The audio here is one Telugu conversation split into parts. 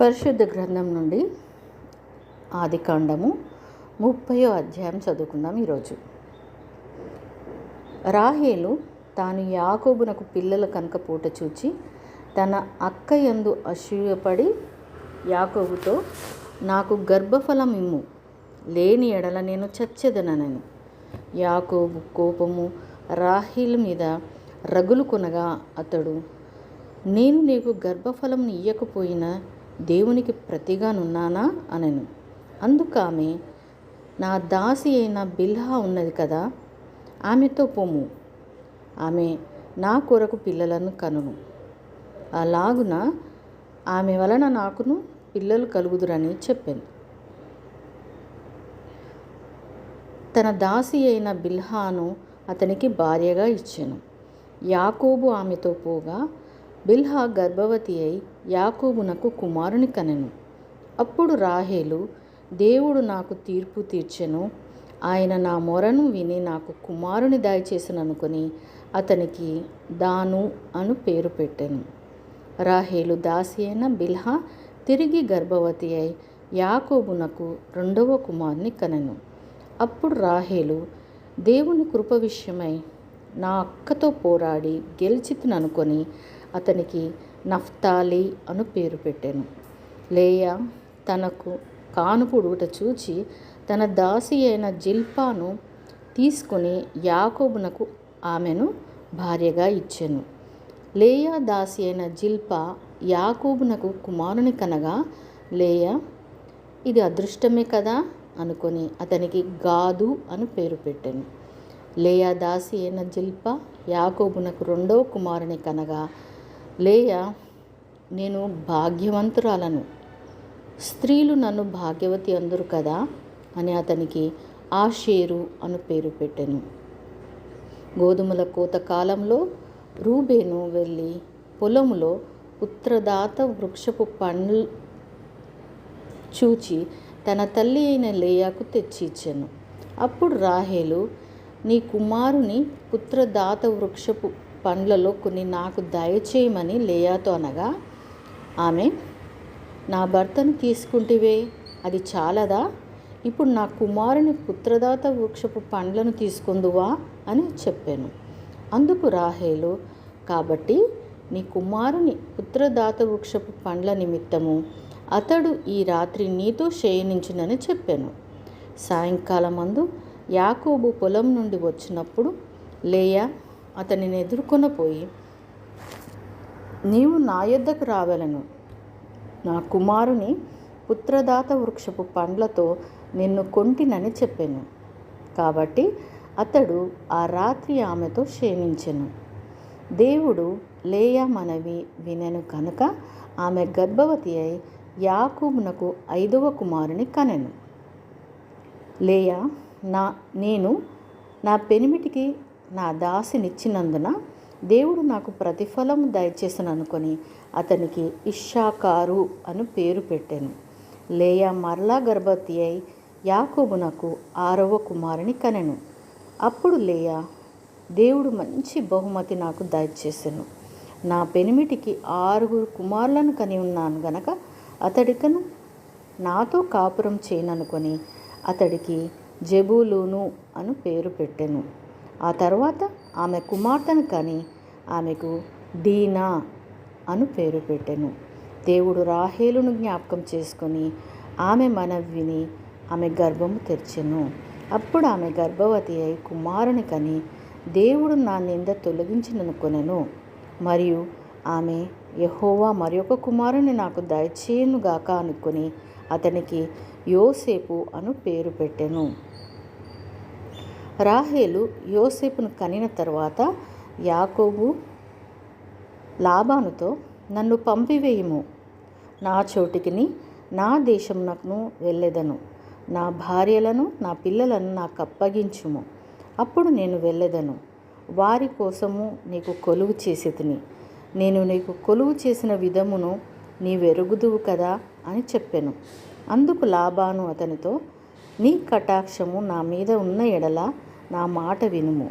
పరిశుద్ధ గ్రంథం నుండి ఆది కాండము ముప్పయో అధ్యాయం చదువుకుందాం ఈరోజు. రాహేలు తాను యాకోబునకు పిల్లల కనుక పూట చూచి తన అక్క యందు అసూయపడి యాకోబుతో నాకు గర్భఫలం ఇమ్ము లేని ఎడల నేను చచ్చెదనని యాకోబు కోపము రాహేలు మీద రగులు కొనగా అతడు నేను నీకు గర్భఫలం ఇయ్యకపోయినా దేవునికి ప్రతిగానున్నానా అనెను. అందుకామె నా దాసి అయిన బిల్హా ఉన్నది కదా ఆమెతో పొమ్ము ఆమె నా కొరకు పిల్లలను కనును. అలాగున ఆమె వలన నాకును పిల్లలు కలుగుదురని చెప్పాను. తన దాసి అయిన బిల్హాను అతనికి భార్యగా ఇచ్చాను. యాకోబు ఆమెతో పోగా బిల్హా గర్భవతి అయి యాకోబునకు కుమారుని కనెను. అప్పుడు రాహేలు దేవుడు నాకు తీర్పు తీర్చెను. ఆయన నా మొరను విని నాకు కుమారుని దయచేసిననుకొని అతనికి దాను అను పేరు పెట్టెను. రాహేలు దాసి అయిన బిల్హా తిరిగి గర్భవతి అయి యాకోబునకు రెండవ కుమారుని కనెను. అప్పుడు రాహేలు దేవుని కృప విషయమై నా అక్కతో పోరాడి గెలిచితుననుకొని అతనికి నఫ్తాలి అను పేరు పెట్టాను. లేయా తనకు కానుపుడుట చూచి తన దాసి అయిన జిల్పాను తీసుకొని యాకోబునకు ఆమెను భార్యగా ఇచ్చెను. లేయా దాసి అయిన జిల్పా యాకోబునకు కుమారుని కనగా లేయా ఇది అదృష్టమే కదా? అనుకొని అతనికి గాదు అని పేరు పెట్టాను. లేయా దాసి అయిన జిల్ప యాకోబునకు రెండవ కుమారుని కనగా లేయా నేను భాగ్యవంతురాలను. స్త్రీలు నన్ను భాగ్యవతి అందరు కదా? అని అతనికి ఆషేరు అను పేరు పెట్టెను. గోధుమల కోత కాలంలో రూబేను వెళ్ళి పొలంలో ఉత్తరదాత వృక్షపు పండ్లు చూచి తన తల్లి అయిన లేయాకు తెచ్చి ఇచ్చాను అప్పుడు రాహేలు నీ కుమారుని పుత్రదాత వృక్షపు పండ్లలో కొన్ని నాకు దయచేయమని లేయాతో అనగా ఆమె నా భర్తను తీసుకుంటివే అది చాలదా? ఇప్పుడు నా కుమారుని పుత్రదాత వృక్షపు పండ్లను తీసుకుందువా? అని చెప్పాను. అందుకు రాహేలు కాబట్టి నీ కుమారుని పుత్రదాత వృక్షపు పండ్ల నిమిత్తము అతడు ఈ రాత్రి నీతో శయనించునని చెప్పాను. సాయంకాలం అందు యాకోబు పొలం నుండి వచ్చినప్పుడు లేయా అతనిని ఎదుర్కొనపోయి నీవు నా యొద్దకు రావలను. నా కుమారుని పుత్రదాత వృక్షపు పండ్లతో నిన్ను కొంటినని చెప్పాను. కాబట్టి అతడు ఆ రాత్రి ఆమెతో క్షేమించెను. దేవుడు లేయా మనవి వినెను కనుక ఆమె గర్భవతి అయి యాకూబునకు ఐదవ కుమారుని కనెను. లేయా నా నేను నా పెనిమిటికి నా దాసినిచ్చినందున దేవుడు నాకు ప్రతిఫలం దయచేసను అనుకొని అతనికి ఇషాకారు అని పేరు పెట్టాను. లేయా మరలా గర్భవతి అయి యాకోబునకు ఆరవ కుమారుని కనెను. అప్పుడు లేయా దేవుడు మంచి బహుమతి నాకు దయచేసాను. నా పెనిమిటికి ఆరుగురు కుమారులను కని ఉన్నాను గనక అతడికను నాతో కాపురం చేయననుకొని అతడికి జబూలూను అని పేరు పెట్టెను. ఆ తర్వాత ఆమె కుమార్తెను కని ఆమెకు డీనా అను పేరు పెట్టెను. దేవుడు రాహేలును జ్ఞాపకం చేసుకొని ఆమె మనవి విని ఆమె గర్భము తెరిచెను. అప్పుడు ఆమె గర్భవతి అయి కుమారుని కని దేవుడు నా నింద తొలగించిననుకొనెను మరియు ఆమె యహోవా మరి ఒక కుమారుని నాకు దయచేయునుగాక అనుకొని అతనికి యోసేపు అను పేరు పెట్టెను. రాహేలు యోసేపును కనిన తర్వాత యాకోబు లాబానుతో నన్ను పంపివేయుము. నా చోటికిని నా దేశమునకు వెళ్ళెదను. నా భార్యలను నా పిల్లలను నాకు అప్పగించుము. అప్పుడు నేను వెళ్ళెదను. వారి కోసము నీకు కొలువు చేసి తిని నేను నీకు కొలువు చేసిన విధమును నీవెరుగుదువు కదా అని చెప్పాను. అందుకు లాభాను అతనితో నీ కటాక్షము నా మీద ఉన్న ఎడల నా మాట వినుము.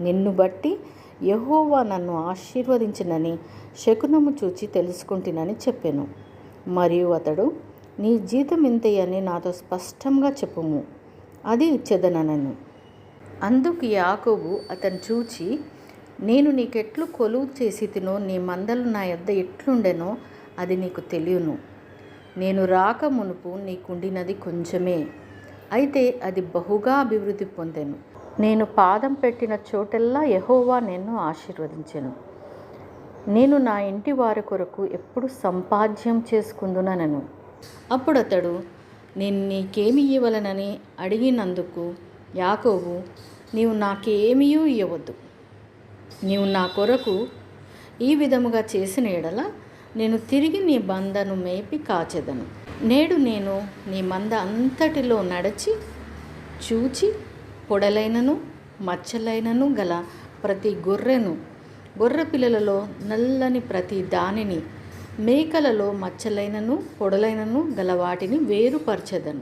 నిన్ను బట్టి యహోవా నన్ను ఆశీర్వదించినని శకునము చూచి తెలుసుకుంటునని చెప్పాను. మరియు అతడు నీ జీతం ఇంతయని నాతో స్పష్టంగా చెప్పుము. అది ఇచ్చేదనను అందుకు యాకోబు అతను చూచి నేను నీకెట్లు కొలువు చేసి తినో నీ మందలు నా యొద్ద ఎట్లుండెనో అది నీకు తెలియను. నేను రాక మునుపు నీకుండినది కొంచెమే. అయితే అది బహుగా అభివృద్ధి పొందాను. నేను పాదం పెట్టిన చోటెల్లా యహోవా నిన్ను ఆశీర్వదించెను. నేను నా ఇంటి వారి కొరకు ఎప్పుడు సంపాద్యం చేసుకుందునను అప్పుడు అతడు నేను నీకేమి ఇవ్వలనని అడిగినందుకు యాకోబు నీవు నాకేమీయూ ఇవ్వవద్దు నీవు నా కొరకు ఈ విధముగా చేసిన ఎడల నేను తిరిగి నీ బందను మేపి కాచెదను. నేడు నేను నీ మంద అంతటిలో నడిచి చూచి పొడలైనను మచ్చలైనను గల ప్రతి గొర్రెను. గొర్రె పిల్లలలో నల్లని ప్రతి దానిని మేకలలో మచ్చలైనను పొడలైనను గల వాటిని వేరుపరచెదను.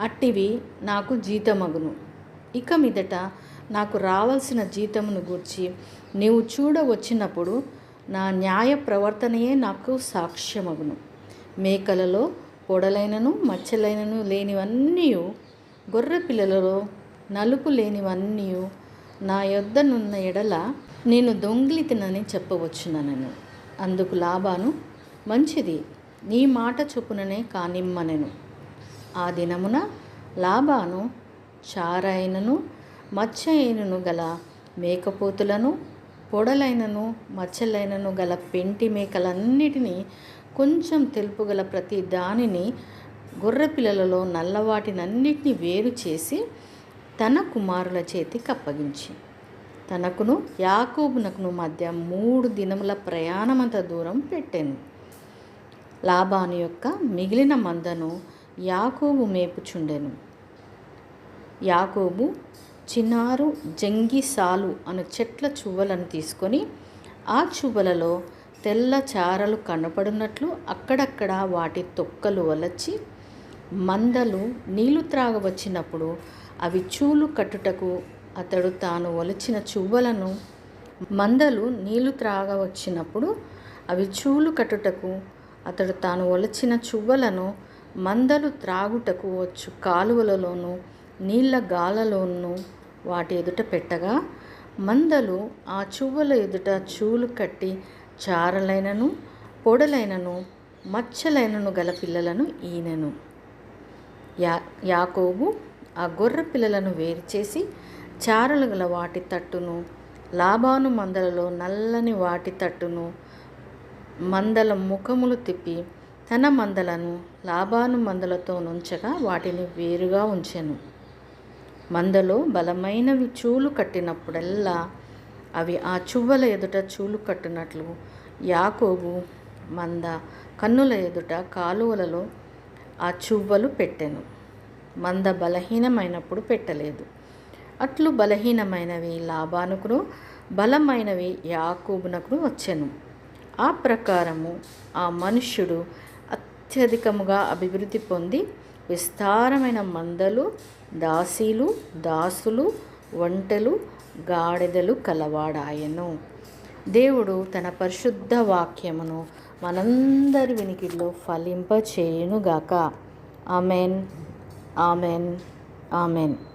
అట్టివి నాకు జీతమగును. ఇక మీదట నాకు రావాల్సిన జీతమును గూర్చి నీవు చూడవచ్చినప్పుడు నా న్యాయ ప్రవర్తనయే నాకు సాక్ష్యమగును. మేకలలో పొడలైనను మచ్చలైనను లేనివన్నీ గొర్రె పిల్లలలో నలుపు లేనివన్నీ నా యొద్దనున్న ఎడల నేను దొంగిలితినని చెప్పవచ్చునను అందుకు లాభాను మంచిది. నీ మాట చొప్పుననే కానిమ్మనెను. ఆ దినమున లాభాను చారైనను మచ్చ అయినను గల మేకపోతులను పొడలైనను మచ్చలైనను గల పెంటి మేకలన్నిటినీ కొంచెం తెలుపు గల ప్రతి దానిని గొర్రె పిల్లలలో నల్లవాటినన్నిటినీ వేరు చేసి తన కుమారుల చేతికి అప్పగించి తనకును యాకోబునకును మధ్య మూడు దినముల ప్రయాణమంత దూరం పెట్టాను. లాభాను యొక్క మిగిలిన మందను యాకోబు మేపుచుండెను. యాకోబు చిన్నారు జంగి సాలు అను చెట్ల చువ్వలను తీసుకొని ఆ చువ్వలలో తెల్ల చారలు కనపడినట్లు అక్కడక్కడ వాటి తొక్కలు వలచి మందలు నీళ్ళు త్రాగవచ్చినప్పుడు అవి చూలు కట్టుటకు అతడు తాను ఒలిచిన చువ్వలను మందలు నీళ్ళు త్రాగవచ్చినప్పుడు అవి చూలు కట్టుటకు అతడు తాను ఒలిచిన చువ్వలను మందలు త్రాగుటకు వచ్చు కాలువలలోనూ నీళ్ళ గాలలోనూ వాటి ఎదుట పెట్టగా మందలు ఆ చువ్వల ఎదుట చూలు కట్టి చారలైనను పొడలైనను మచ్చలైనను గల పిల్లలను ఈనెను. యా యాకోబు ఆ గొర్రె పిల్లలను వేరు చేసి చారలు గల వాటి తట్టును లాభాను మందలలో నల్లని వాటి తట్టును మందల ముఖములు తిప్పి తన మందలను లాభాను మందలతో నుంచగా వాటిని వేరుగా ఉంచెను. మందలో బలమైనవి చూలు కట్టినప్పుడల్లా అవి ఆ చువ్వల ఎదుట చూలు కట్టినట్లు యాకోబు మంద కన్నుల ఎదుట కాలువలలో ఆ చువ్వలు పెట్టెను. మంద బలహీనమైనప్పుడు పెట్టలేదు. అట్లు బలహీనమైనవి లాభానుకును బలమైనవి యాకూబునకును వచ్చెను. ఆ ప్రకారము ఆ మనుష్యుడు అత్యధికముగా అభివృద్ధి పొంది విస్తారమైన మందలు దాసీలు దాసులు ఒంటెలు గాడిదలు కలవాడాయను. దేవుడు తన పరిశుద్ధ వాక్యమును మనందరి వినికిడిలో ఫలింపచేయునుగాక. ఆమెన్. ఆమెన్. ఆమెన్.